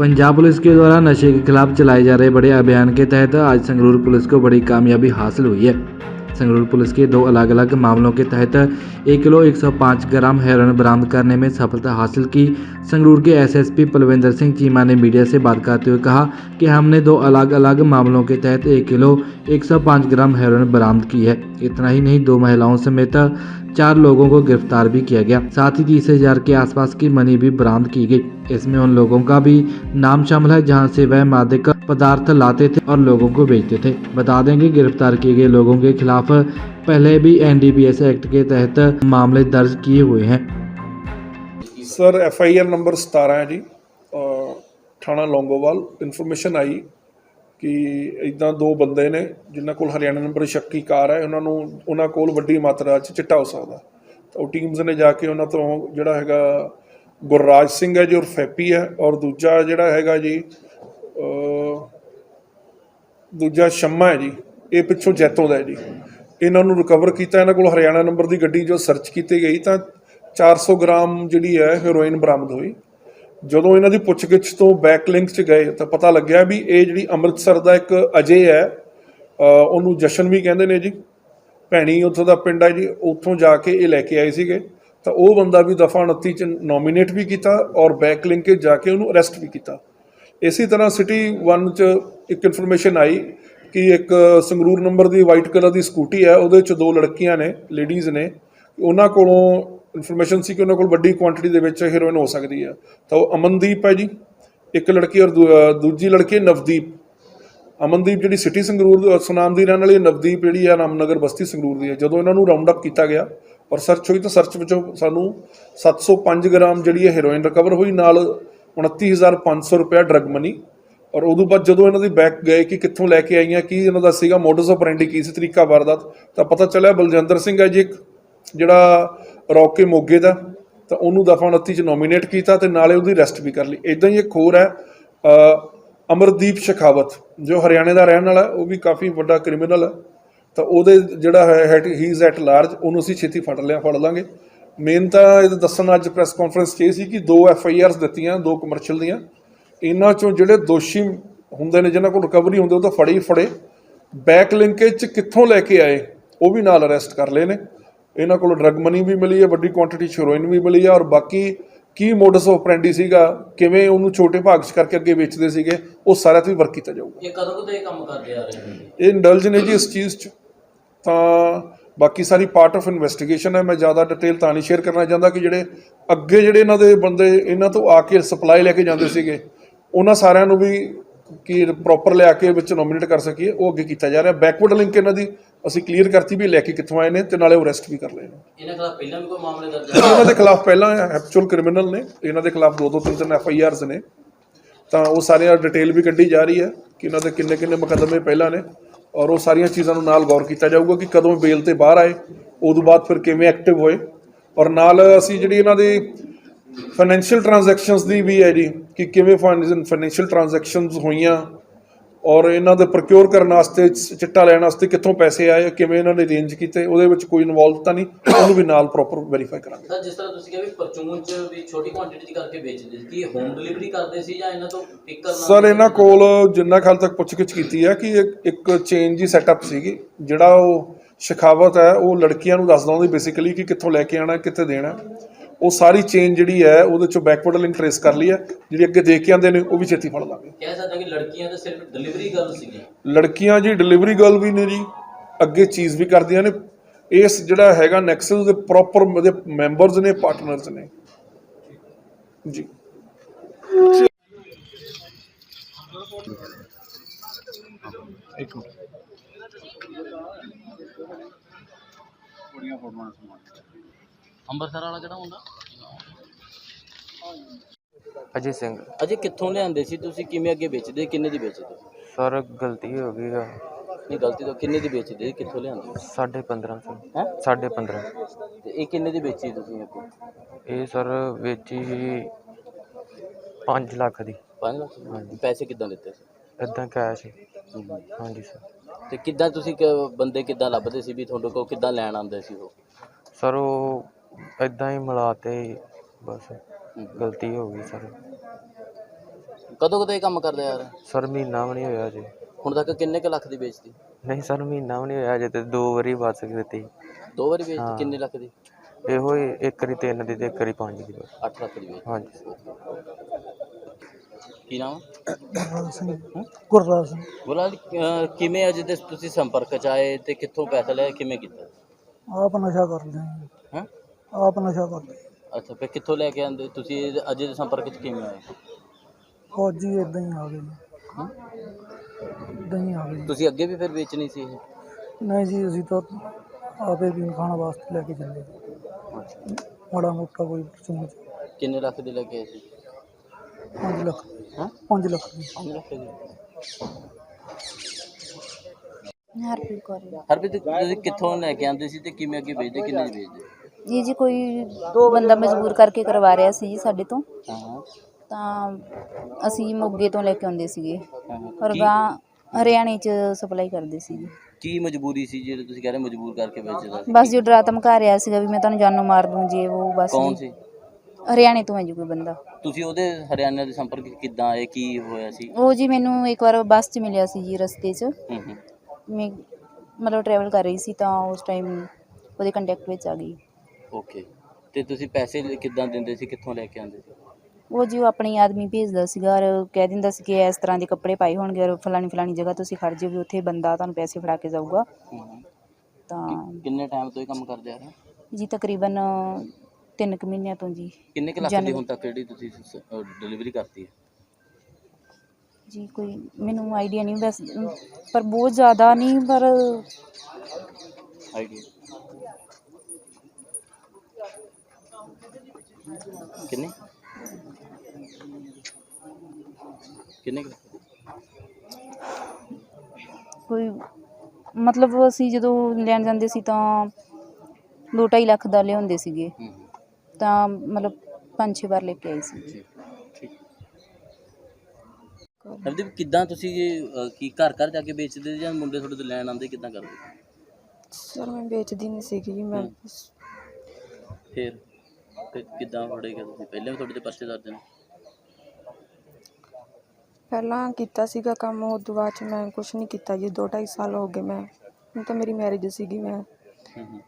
Punjab police के द्वारा नशे के खिलाफ चलाए जा रहे बड़े अभियान के तहत आज संगरूर पुलिस को बड़ी कामयाबी हासिल हुई है संगरूर पुलिस के दो अलग अलग मामलों के तहत एक किलो 105 ग्राम हेरोइन बरामद करने में सफलता हासिल की। संगरूर के एसएसपी पलविंदर सिंह चीमा ने मीडिया से बात करते हुए कहा कि हमने दो अलग अलग मामलों के तहत एक किलो 105 ग्राम हेरोइन बरामद की है। इतना ही नहीं, दो महिलाओं समेत चार लोगों को गिरफ़्तार भी किया गया। साथ ही तीस हज़ार के आसपास की मनी भी बरामद की गई। इसमें उन लोगों का भी नाम शामिल है जहाँ से वह मादक पदार्थ लाते थे और लोगों को बेचते थे बता दें कि गिरफ्तार किए गए लोगों के खिलाफ पहले भी एनडीपीएस एक्ट के तहत मामले दर्ज किए हुए हैं sir F I R number 17 ਹੈ ਜੀ ਅਹ ਥਾਣਾ ਲੌਂਗੋਵਾਲ ਇਨਫੋਰਮੇਸ਼ਨ ਆਈ ਕਿ ਇਦਾਂ ਦੋ ਬੰਦੇ ਨੇ ਜਿਨ੍ਹਾਂ ਕੋਲ ਹਰਿਆਣਾ ਨੰਬਰ ਸ਼ੱਕੀ ਕਾਰ ਹੈ ਉਹਨਾਂ ਨੂੰ ਉਹਨਾਂ ਕੋਲ ਵੱਡੀ ਮਾਤਰਾ 'ਚ ਚਿੱਟਾ ਹੋ ਸਕਦਾ ਤਾਂ ਉਹ ਟੀਮਸ ਨੇ ਜਾ ਕੇ ਉਹਨਾਂ ਤੋਂ ਜਿਹੜਾ ਹੈਗਾ ਗੁਰਰਾਜ ਸਿੰਘ ਹੈ ਜੋ ਫੈਪੀ ਹੈ ਔਰ ਦੂਜਾ ਜਿਹੜਾ ਹੈਗਾ ਜੀ ਅਹ ਦੂਜਾ ਸ਼ੰਮਾ ਹੈ ਜੀ। ਇਹ ਪਿੱਛੋਂ ਜੈਤੋਂ ਦਾ ਹੈ ਜੀ। ਇਹਨਾਂ ਨੂੰ ਰਿਕਵਰ ਕੀਤਾ, ਇਹਨਾਂ ਕੋਲ ਹਰਿਆਣਾ ਨੰਬਰ ਦੀ ਗੱਡੀ ਜੋ ਸਰਚ ਕੀਤੀ ਗਈ ਤਾਂ 400 ਗ੍ਰਾਮ ਜਿਹੜੀ ਹੈ ਹੈਰੋਇਨ ਬਰਾਮਦ ਹੋਈ। ਜਦੋਂ ਇਹਨਾਂ ਦੀ ਪੁੱਛਗਿੱਛ ਤੋਂ ਬੈਕ ਲਿੰਕ 'ਚ ਗਏ ਤਾਂ ਪਤਾ ਲੱਗਿਆ ਵੀ ਇਹ ਜਿਹੜੀ ਅੰਮ੍ਰਿਤਸਰ ਦਾ ਇੱਕ ਅਜੇ ਹੈ ਉਹਨੂੰ ਜਸ਼ਨ ਵੀ ਕਹਿੰਦੇ ਨੇ ਜੀ। ਭੈਣੀ ਉੱਥੋਂ ਦਾ ਪਿੰਡ ਹੈ ਜੀ, ਉੱਥੋਂ ਜਾ ਕੇ ਇਹ ਲੈ ਕੇ ਆਏ ਸੀਗੇ। ਤਾਂ ਉਹ ਬੰਦਾ ਵੀ ਦਫਾ 29 ਚ ਨੋਮੀਨੇਟ ਵੀ ਕੀਤਾ ਔਰ ਬੈਕ ਲਿੰਕ 'ਚ ਜਾ ਕੇ ਉਹਨੂੰ ਅਰੈਸਟ ਵੀ ਕੀਤਾ। ਇਸੇ ਤਰ੍ਹਾਂ ਸਿਟੀ 1 ਚ ਇੱਕ ਇਨਫੋਰਮੇਸ਼ਨ ਆਈ ਕਿ ਇੱਕ ਸੰਗਰੂਰ ਨੰਬਰ ਦੀ ਵਾਈਟ ਕਲਰ ਦੀ ਸਕੂਟੀ ਹੈ, ਉਹਦੇ ਚ ਦੋ ਲੜਕੀਆਂ ਨੇ ਲੇਡੀਜ਼ ਨੇ। ਉਹਨਾਂ ਕੋਲੋਂ ਇਨਫੋਰਮੇਸ਼ਨ ਸੀ ਕਿ ਉਹਨਾਂ ਕੋਲ ਵੱਡੀ ਕੁਆਂਟੀਟੀ ਦੇ ਵਿੱਚ ਹੀਰੋਇਨ ਹੋ ਸਕਦੀ ਹੈ। ਤਾਂ ਉਹ ਅਮਨਦੀਪ ਹੈ ਜੀ, ਇੱਕ ਲੜਕੀ ਔਰ ਦੂ- ਦੂਜੀ ਲੜਕੀ ਨਵਦੀਪ। ਅਮਨਦੀਪ ਜਿਹੜੀ ਸਿਟੀ ਸੰਗਰੂਰ ਸੁਨਾਮ ਦੀ ਰਹਿਣ ਵਾਲੀ ਨਵਦੀਪ ਜਿਹੜੀ ਆ ਰਾਮਨਗਰ ਬਸਤੀ ਸੰਗਰੂਰ ਦੀ ਹੈ। ਜਦੋਂ ਇਹਨਾਂ ਨੂੰ ਰਾਉਂਡ ਅਪ ਕੀਤਾ ਗਿਆ ਔਰ ਸਰਚ ਹੋਈ ਤਾਂ ਸਰਚ ਵਿੱਚੋਂ ਸਾਨੂੰ 705 ਗ੍ਰਾਮ ਜਿਹੜੀ ਹੈ ਹੀਰੋਇਨ ਰਿਕਵਰ ਹੋਈ। ਨਾਲ 29500 ਰੁਪਇਆ ਡਰਗ ਮਨੀ ਔਰ ਉਦੋਂ ਬਾਅਦ ਜਦੋਂ ਇਹਨਾਂ ਦੀ ਬੈਕ ਗਏ ਕਿ ਕਿੱਥੋਂ ਲੈ ਕੇ ਆਈਆਂ, ਕੀ ਇਹਨਾਂ ਦਾ ਸੀਗਾ ਮੋਡਸ ਆਪਰੈਂਡੀ ਕੀ ਸੀ, ਤਰੀਕਾ ਵਾਰਦਾਤ, ਤਾਂ ਪਤਾ ਚੱਲਿਆ ਬਲਜਿੰਦਰ ਸਿੰਘ ਹੈ ਜੀ ਇੱਕ, ਜਿਹੜਾ ਰੌਕੇ ਮੋਗੇ ਦਾ, ਤਾਂ ਉਹਨੂੰ ਦਫਾ 29 ਚ ਨੋਮੀਨੇਟ ਕੀਤਾ ਤੇ ਨਾਲੇ ਉਹਦੀ ਰੈਸਟ ਵੀ ਕਰ ਲਈ। ਇਦਾਂ ਹੀ ਇੱਕ ਹੋਰ ਹੈ ਅਮਰਦੀਪ ਸ਼ਖਾਵਤ, ਜੋ ਹਰਿਆਣੇ ਦਾ ਰਹਿਣ ਵਾਲਾ, ਉਹ ਵੀ ਕਾਫੀ ਵੱਡਾ ਕ੍ਰਿਮੀਨਲ ਹੈ। ਤਾਂ ਉਹਦੇ ਜਿਹੜਾ ਹੈ ਹੀ ਇਜ਼ ਐਟ ਲਾਰਜ ਉਹਨੂੰ ਅਸੀਂ ਛੇਤੀ ਫੜ ਲਿਆ, ਫੜ ਲਾਂਗੇ। ਮੇਨ ਤਾਂ ਇਹ ਦੱਸਣ ਅੱਜ ਪ੍ਰੈਸ ਕਾਨਫਰੰਸ 'ਚ ਇਹ ਸੀ ਕਿ ਦੋ ਐਫ ਆਈ ਆਰਸ ਦਿੱਤੀਆਂ ਦੋ ਕਮਰਸ਼ੀਅਲ ਦੀਆਂ। ਇਹਨਾਂ ਚੋਂ ਜਿਹੜੇ ਦੋਸ਼ੀ ਹੁੰਦੇ ਨੇ ਜਿਨ੍ਹਾਂ ਕੋਲ ਰਿਕਵਰੀ ਹੁੰਦੇ ਉਹ ਤਾਂ ਫੜੇ ਹੀ ਫੜੇ। ਬੈਕ ਲਿੰਕੇਜ 'ਚ ਕਿੱਥੋਂ ਲੈ ਕੇ ਆਏ ਉਹ ਵੀ ਨਾਲ ਅਰੈਸਟ ਕਰ ਲਏ ਨੇ। ਇਹਨਾਂ ਕੋਲ ਡਰਗ ਮਨੀ ਵੀ ਮਿਲੀ ਹੈ ਵੱਡੀ ਕੁਆਂਟੀਟੀ ਹੈਰੋਇਨ ਵੀ ਮਿਲੀ ਹੈ ਔਰ ਬਾਕੀ ਕੀ ਮੋਡਸ ਆਪਰੈਂਡੀ ਸੀਗਾ ਕਿਵੇਂ ਉਹਨੂੰ ਛੋਟੇ ਭਾਗ 'ਚ ਕਰਕੇ ਅੱਗੇ ਵੇਚਦੇ ਸੀਗੇ ਉਹ ਸਾਰਾ ਤੇ ਵਰਕ ਕੀਤਾ ਜਾਊਗਾ। ਇਹ ਕਦੋਂ ਕਦੋਂ ਇਹ ਕੰਮ ਕਰਦੇ ਆ ਰਹੇ ਨੇ? ਇਹ ਇੰਡਲਜ ਨੇ ਜੀ ਇਸ ਚੀਜ਼ 'ਚ। ਤਾਂ ਬਾਕੀ ਸਾਰੀ ਪਾਰਟ ਆਫ ਇਨਵੈਸਟੀਗੇਸ਼ਨ ਹੈ। ਮੈਂ ਜ਼ਿਆਦਾ ਡਿਟੇਲ ਤਾਂ ਨਹੀਂ ਸ਼ੇਅਰ ਕਰਨਾ ਚਾਹੁੰਦਾ ਕਿ ਜਿਹੜੇ ਅੱਗੇ ਜਿਹੜੇ ਇਹਨਾਂ ਦੇ ਬੰਦੇ ਇਹਨਾਂ ਤੋਂ ਆ ਕੇ ਸਪਲਾਈ ਲੈ ਕੇ ਜਾਂਦੇ ਸੀਗੇ ਉਹਨਾਂ ਸਾਰਿਆਂ ਨੂੰ ਵੀ ਕੀ ਪ੍ਰੋਪਰ ਲਿਆ ਕੇ ਵਿੱਚ ਨੋਮੀਨੇਟ ਕਰ ਸਕੀਏ ਉਹ ਅੱਗੇ ਕੀਤਾ ਜਾ ਰਿਹਾ। ਬੈਕਵਰਡ ਲਿੰਕ ਇਹਨਾਂ ਦੀ ਅਸੀਂ ਕਲੀਅਰ ਕਰਤੀ ਵੀ ਲੈ ਕੇ ਕਿੱਥੋਂ ਆਏ ਨੇ ਤੇ ਨਾਲੇ ਉਹ ਅਰੈਸਟ ਵੀ ਕਰ ਲਏ ਨੇ। ਇਹਨਾਂ ਖਿਲਾਫ ਪਹਿਲਾਂ ਵੀ ਕੋਈ ਮਾਮਲੇ ਦਰਜ ਇਹਨਾਂ ਦੇ ਖਿਲਾਫ ਪਹਿਲਾਂ ਐਕਚੁਅਲ ਕ੍ਰਿਮੀਨਲ ਨੇ। ਇਹਨਾਂ ਦੇ ਖਿਲਾਫ ਦੋ ਦੋ ਤਿੰਨ ਤਿੰਨ ਐਫ ਆਈ ਆਰਸ ਨੇ। ਤਾਂ ਉਹ ਸਾਰੀਆਂ ਡਿਟੇਲ ਵੀ ਕੱਢੀ ਜਾ ਰਹੀ ਹੈ ਕਿ ਇਹਨਾਂ ਦੇ ਕਿੰਨੇ ਕਿੰਨੇ ਮੁਕੱਦਮੇ ਪਹਿਲਾਂ ਨੇ। ਔਰ ਉਹ ਸਾਰੀਆਂ ਚੀਜ਼ਾਂ ਨੂੰ ਨਾਲ ਗੌਰ ਕੀਤਾ ਜਾਊਗਾ ਕਿ ਕਦੋਂ ਬੇਲ ਤੇ ਬਾਹਰ ਆਏ, ਉਦੋਂ ਬਾਅਦ ਫਿਰ ਕਿਵੇਂ ਐਕਟਿਵ ਹੋਏ। ਔਰ ਨਾਲ ਅਸੀਂ ਜਿਹੜੀ ਇਹਨਾਂ ਦੀ ਫਾਈਨੈਂਸ਼ੀਅਲ ਟ੍ਰਾਂਜੈਕਸ਼ਨਸ ਦੀ ਵੀ ਹੈ ਜੀ, ਕਿ ਕਿਵੇਂ ਫਾਈਨੈਂਸ਼ੀਅਲ ਟ੍ਰਾਂਜੈਕਸ਼ਨਸ ਹੋਈਆਂ ਔਰ ਇਹਨਾਂ ਦੇ ਪ੍ਰੋਕਿਉਰ ਕਰਨ ਵਾਸਤੇ ਚਿੱਟਾ ਲੈਣ ਵਾਸਤੇ ਕਿੱਥੋਂ ਪੈਸੇ ਆਏ ਕਿਵੇਂ ਇਹਨਾਂ ਨੇ ਅਰੇਂਜ ਕੀਤੇ ਉਹਦੇ ਵਿੱਚ ਕੋਈ ਇਨਵੋਲਵ ਤਾਂ ਨਹੀਂ ਉਹਨੂੰ ਵੀ ਨਾਲ ਪ੍ਰੋਪਰ ਵੈਰੀਫਾਈ ਕਰਾਂਗੇ। ਸਰ ਜਿਸ ਤਰ੍ਹਾਂ ਤੁਸੀਂ ਕਿਹਾ ਵੀ ਪਰਚੂਨ ਚ ਵੀ ਛੋਟੀ ਕੁਆਂਟੀਟੀ ਚ ਕਰਕੇ ਵੇਚਦੇ ਸੀ ਕੀ ਹੋਮ ਡਿਲੀਵਰੀ ਕਰਦੇ ਸੀ ਜਾਂ ਇਹਨਾਂ ਤੋਂ ਪਿਕ ਕਰਨਾ ਸਰ ਇਹਨਾਂ ਕੋਲ ਜਿੰਨਾ ਖਾਲ ਤੱਕ ਪੁੱਛਗਿੱਛ ਕੀਤੀ ਹੈ ਕਿ ਇੱਕ- ਇੱਕ ਚੇਨ ਜੀ ਸੈਟਅਪ ਸੀਗੀ ਜਿਹੜਾ ਉਹ ਸ਼ਿਖਾਵਤ ਹੈ ਉਹ ਲੜਕੀਆਂ ਨੂੰ ਦੱਸਦਾ ਹੁੰਦਾ ਬੇਸਿਕਲੀ ਕਿ ਕਿੱਥੋਂ ਲੈ ਕੇ ਆਣਾ ਕਿੱਥੇ ਦੇਣਾ। ਉਹ ਸਾਰੀ ਚੇਨ ਜਿਹੜੀ ਹੈ ਉਹਦੇ ਚੋਂ ਬੈਕਵਰਡ ਲਿੰਕ ਟ੍ਰੇਸ ਕਰ ਲਈ ਹੈ। ਜਿਹੜੀ ਅੱਗੇ ਦੇ ਕੇ ਆਉਂਦੇ ਨੇ ਉਹ ਵੀ ਛੇਤੀ ਫੜ ਲਾਂਗੇ। ਕਹਿ ਸਕਦੇ ਹਾਂ ਕਿ ਲੜਕੀਆਂ ਤਾਂ ਸਿਰਫ ਡਿਲੀਵਰੀ ਗੱਲ ਸੀਗੀ। ਲੜਕੀਆਂ ਜੀ ਡਿਲੀਵਰੀ ਗਰਲ ਵੀ ਨੇ ਜੀ। ਅੱਗੇ ਚੀਜ਼ ਵੀ ਕਰਦੀਆਂ ਨੇ। ਇਸ ਜਿਹੜਾ ਹੈਗਾ ਨੈਕਸਸ ਦੇ ਪ੍ਰੋਪਰ ਉਹਦੇ ਮੈਂਬਰਸ ਨੇ ਪਾਰਟਨਰਸ ਨੇ। ਜੀ। ਅੰਮ੍ਰਿਤਸਰ ਵਾਲਾ ਕਿਹੜਾ ਹੁੰਦਾ ਅਜੇ ਸਿੰਘ। ਅਜੇ ਕਿੱਥੋਂ ਲਿਆਂਦੇ ਸੀ ਤੁਸੀਂ? ਕਿਵੇਂ ਅੱਗੇ ਵੇਚਦੇ? ਕਿੰਨੇ ਦੀ ਵੇਚਦੇ? ਸਰ ਗਲਤੀ ਹੋ ਗਈ ਆ। ਨਹੀਂ ਗਲਤੀ ਤੋਂ ਕਿੰਨੇ ਦੀ ਵੇਚਦੇ? ਕਿੱਥੋਂ ਲਿਆਂਦੇ? ਸਾਢੇ 1500 ਹੈ? ਸਾਢੇ 15 ਤੇ ਇਹ ਕਿੰਨੇ ਦੀ ਵੇਚੀ ਤੁਸੀਂ ਅੱਗੇ? ਇਹ ਸਰ ਵੇਚੀ ਸੀ 5 ਲੱਖ ਦੀ। 5 ਲੱਖ? ਦੀ? ਪੈਸੇ ਕਿੱਦਾਂ ਦਿੱਤੇ ਸੀ? ਇਦਾਂ ਕੈਸ਼। ਹਾਂਜੀ ਸਰ। ਤੇ ਕਿੱਦਾਂ ਤੁਸੀਂ ਕ- ਬੰਦੇ ਕਿੱਦਾਂ ਲੱਭਦੇ ਸੀ ਵੀ ਤੁਹਾਡੇ ਕੋਲ ਕਿੱਦਾਂ ਲੈਣ ਆਉਂਦੇ ਸੀ ਉਹ? ਸਰ ਉਹ ਇਦਾਂ ਹੀ ਮਿਲਾਤੇ ਬਸ ਗਲਤੀ ਹੋ ਗਈ ਸਰ। ਕਦੋਂ ਕਦੋਂ ਇਹ ਕੰਮ ਕਰਦੇ ਆ ਰਹੇ ਸਰ ਮਹੀਨਾ ਵੀ ਨਹੀਂ ਹੋਇਆ ਜੀ ਹੁਣ ਤੱਕ ਕਿੰਨੇ ਕੁ ਲੱਖ ਦੀ ਵੇਚਦੀ ਨਹੀਂ ਸਰ ਮਹੀਨਾ ਵੀ ਨਹੀਂ ਹੋਇਆ ਅਜੇ ਤੇ ਦੋ ਵਾਰੀ ਬਚ ਦਿੱਤੀ। ਦੋ ਵਾਰੀ ਵੇਚਦੀ ਹਾਂ। ਕਿੰਨੇ ਲੱਖ ਦੀ? ਇਹੋ ਹੀ ਇੱਕ ਵਾਰੀ ਤਿੰਨ ਦੀ ਤੇ ਇੱਕ ਵਾਰੀ ਪੰਜ ਦੀ ਬਸ। 8 ਲੱਖ ਦੀ ਵੇਚ ਹਾਂਜੀ। ਕੀ ਨਾਮ? ਗੁਰਰਾਜ ਸਿੰਘ। ਗੁਰਰਾਜ ਸਿੰਘ। ਬੋਲਾ ਕਿਵੇਂ ਅੱਜ ਦੇ ਤੁਸੀਂ ਸੰਪਰਕ ਚ ਆਏ ਤੇ ਕਿੱਥੋਂ ਪੈਸਾ ਲਿਆ ਕਿਵੇਂ ਕੀਤਾ? ਆਪ ਨਸ਼ਾ ਕਰਦੇ ਹਾਂ ਹਾਂ? ਆਪ ਨਸ਼ਾ ਕਰਦੇ। ਅੱਛਾ ਫਿਰ ਕਿੱਥੋਂ ਲੈ ਕੇ ਆਂਦੇ ਤੁਸੀਂ ਇਹ ਅੱਜ ਦੇ ਸੰਪਰਕ ਚ ਕਿਵੇਂ ਆਏ? ਫੌਜੀ ਇਦਾਂ ਹੀ ਆ ਗਏ ਨੇ ਹਾਂ? ਇਦਾਂ ਹੀ ਆ ਗਏ ਤੁਸੀਂ ਅੱਗੇ ਵੀ ਫਿਰ ਵੇਚਣੀ ਸੀ ਇਹ? ਨਹੀਂ ਜੀ ਅਸੀਂ ਤਾਂ ਆਪੇ ਵੀ ਖਾਣ ਵਾਸਤੇ ਲੈ ਕੇ ਚੱਲੇ। ਮਾੜਾ ਮੋਟਾ ਕੋਈ ਚਮਚ ਕਿੰਨੇ ਲੱਖ ਦੀ ਲੈ ਕੇ ਆਏ ਸੀ? 5 ਲੱਖ। ਹਾਂ? 5 ਲੱਖ ਦੀ। 5 ਲੱਖ ਦੀ। ਹਰਪ੍ਰੀਤ ਕੌਰ ਜੀ। ਹਰਪ੍ਰੀਤ ਤੁਸੀਂ ਕਿੱਥੋਂ ਲੈ ਕੇ ਆਂਦੇ ਸੀ ਤੇ ਕਿਵੇਂ ਅੱਗੇ ਵੇਚਦੇ ਕਿੰਨੇ ਦੀ ਵੇਚਦੇ? ਇਹ ਜੀ ਕੋਈ ਬੰਦਾ ਮਜਬੂਰ ਕਰਕੇ ਕਰਵਾ ਰਿਹਾ ਸੀ ਜੀ ਸਾਡੇ ਤੋਂ। ਹਾਂ ਤਾਂ ਅਸੀਂ ਮੋਗੇ ਤੋਂ ਲੈ ਕੇ ਆਉਂਦੇ ਸੀਗੇ। ਔਰ ਗਾਂ ਹਰਿਆਣੇ ਚ ਸਪਲਾਈ ਕਰਦੇ ਸੀ ਜੀ। ਕੀ ਮਜਬੂਰੀ ਸੀ ਜਿਹੜੇ ਤੁਸੀਂ ਕਹਿ ਰਹੇ ਮਜਬੂਰ ਕਰਕੇ ਵੇਚਦਾ ਸੀ? ਬਸ ਜੋ ਡਰਾ ਧਮਕਾ ਰਿਹਾ ਸੀਗਾ ਵੀ ਮੈਂ ਤੁਹਾਨੂੰ ਜਾਨੋਂ ਮਾਰ ਦੂੰ ਜੀ ਉਹ ਬਸ ਕੌਣ ਜੀ। ਸੀ? ਹਰਿਆਣੇ ਤੋਂ ਹੈ ਜੀ ਕੋਈ ਬੰਦਾ। ਤੁਸੀਂ ਉਹਦੇ ਹਰਿਆਣਾ ਦੇ ਸੰਪਰਕ ਕਿੱਦਾਂ ਆਏ ਕੀ ਹੋਇਆ ਸੀ? ਉਹ ਜੀ ਮੈਨੂੰ ਇੱਕ ਵਾਰ ਬੱਸ 'ਚ ਮਿਲਿਆ ਸੀ ਜੀ ਰਸਤੇ 'ਚ। ਹੂੰ ਹੂੰ। ਮੈਂ ਮਤਲਬ ਟਰੈਵਲ ਕਰ ਰਹੀ ਸੀ ਤਾਂ ਉਸ ਟਾਈਮ ਉਹਦੇ ਕੰਟੈਕਟ ਵਿੱਚ ਆ ਗਈ। ਓਕੇ ਤੇ ਤੁਸੀਂ ਪੈਸੇ ਲੈ- ਕਿੱਦਾਂ ਦਿੰਦੇ ਸੀ ਕਿੱਥੋਂ ਲੈ ਕੇ ਆਉਂਦੇ ਸੀ ਉਹ ਜੀ ਉਹ ਆਪਣੀ ਆਦਮੀ ਭੇਜਦਾ ਸੀਗਾ ਔਰ ਕਹਿ ਦਿੰਦਾ ਸੀ ਕਿ ਇਸ ਤਰ੍ਹਾਂ ਦੇ ਕੱਪੜੇ ਪਾਏ ਹੋਣਗੇ ਔਰ ਫਲਾਣੀ ਫਲਾਣੀ ਜਗ੍ਹਾ ਤੁਸੀਂ ਖੜ ਜਿਓ ਵੀ ਉੱਥੇ ਬੰਦਾ ਤੁਹਾਨੂੰ ਪੈਸੇ ਫੜਾ ਕੇ ਜਾਊਗਾ। ਤਾਂ ਕਿ- ਕਿੰਨੇ ਟਾਈਮ ਤੋਂ ਇਹ ਕੰਮ ਕਰਦੇ ਆ ਰਹੇ ਹੋ? ਜੀ ਤਕਰੀਬਨ ਤਿੰਨ ਕੁ ਮਹੀਨਿਆਂ ਤੋਂ ਜੀ ਕਿੰਨੇ ਕੁ ਲੱਖ ਦੀ ਜਨਵਰੀ। ਹੁਣ ਤੱਕ ਜਿਹੜੀ ਤੁਸੀਂ ਡਿਲੀਵਰੀ ਕਰਤੀ ਹੈ ਜੀ ਕੋਈ ਮੈਨੂੰ ਆਈਡੀਆ ਨਹੀਂ ਬਸ ਪਰ ਬਹੁਤ ਜ਼ਿਆਦਾ ਨਹੀਂ ਪਰ ਆਈਡੀਆ ਕਿੰਨੇ ਕਿੰਨੇ ਕੁ? ਕੋਈ ਮਤਲਬ ਅਸੀਂ ਜਦੋਂ ਲੈਣ ਜਾਂਦੇ ਸੀ ਤਾਂ 2.5 ਲੱਖ ਦਾ ਲਿਆਉਂਦੇ ਸੀਗੇ ਹੂੰ ਹੂੰ ਤਾਂ ਮਤਲਬ ਪੰਜ ਛੇ ਵਾਰ ਲੈ ਕੇ ਆਈ ਸੀ ਠੀਕ ਠੀਕ ਨਵਦੀਪ ਕਿੱਦਾਂ ਤੁਸੀਂ ਇਹ, ਅਹ, ਕੀ ਘਰ ਘਰ ਜਾ ਕੇ ਵੇਚਦੇ ਜਾਂ ਮੁੰਡੇ ਤੁਹਾਡੇ ਤੋਂ ਲੈਣ ਆਉਂਦੇ ਕਿੱਦਾਂ ਕਰਦੇ ਸਰ ਮੈਂ ਵੇਚਦੀ ਨਹੀਂ ਸੀਗੀ ਜੀ ਮੈਂ ਹੂੰ। ਫਿਰ ਕਿੱਦਾਂ ਫੜੇਗਾ ਤੁਸੀਂ? ਪਹਿਲਾਂ ਵੀ ਤੁਹਾਡੇ ਤੇ ਪਰਚੇ ਦਰਜ ਨੇ। ਪਹਿਲਾਂ ਕੀਤਾ ਸੀਗਾ ਕੰਮ ਉਹ ਤੋਂ ਬਾਅਦ ਚ ਮੈਂ ਕੁਝ ਨਹੀਂ ਕੀਤਾ ਜੀ। 2 2.5 ਸਾਲ ਹੋ ਗਏ ਮੈਂ। ਹੁਣ ਤਾਂ ਮੇਰੀ ਮੈਰਿਜ ਸੀਗੀ ਮੈਂ। ਹੂੰ ਹੂੰ।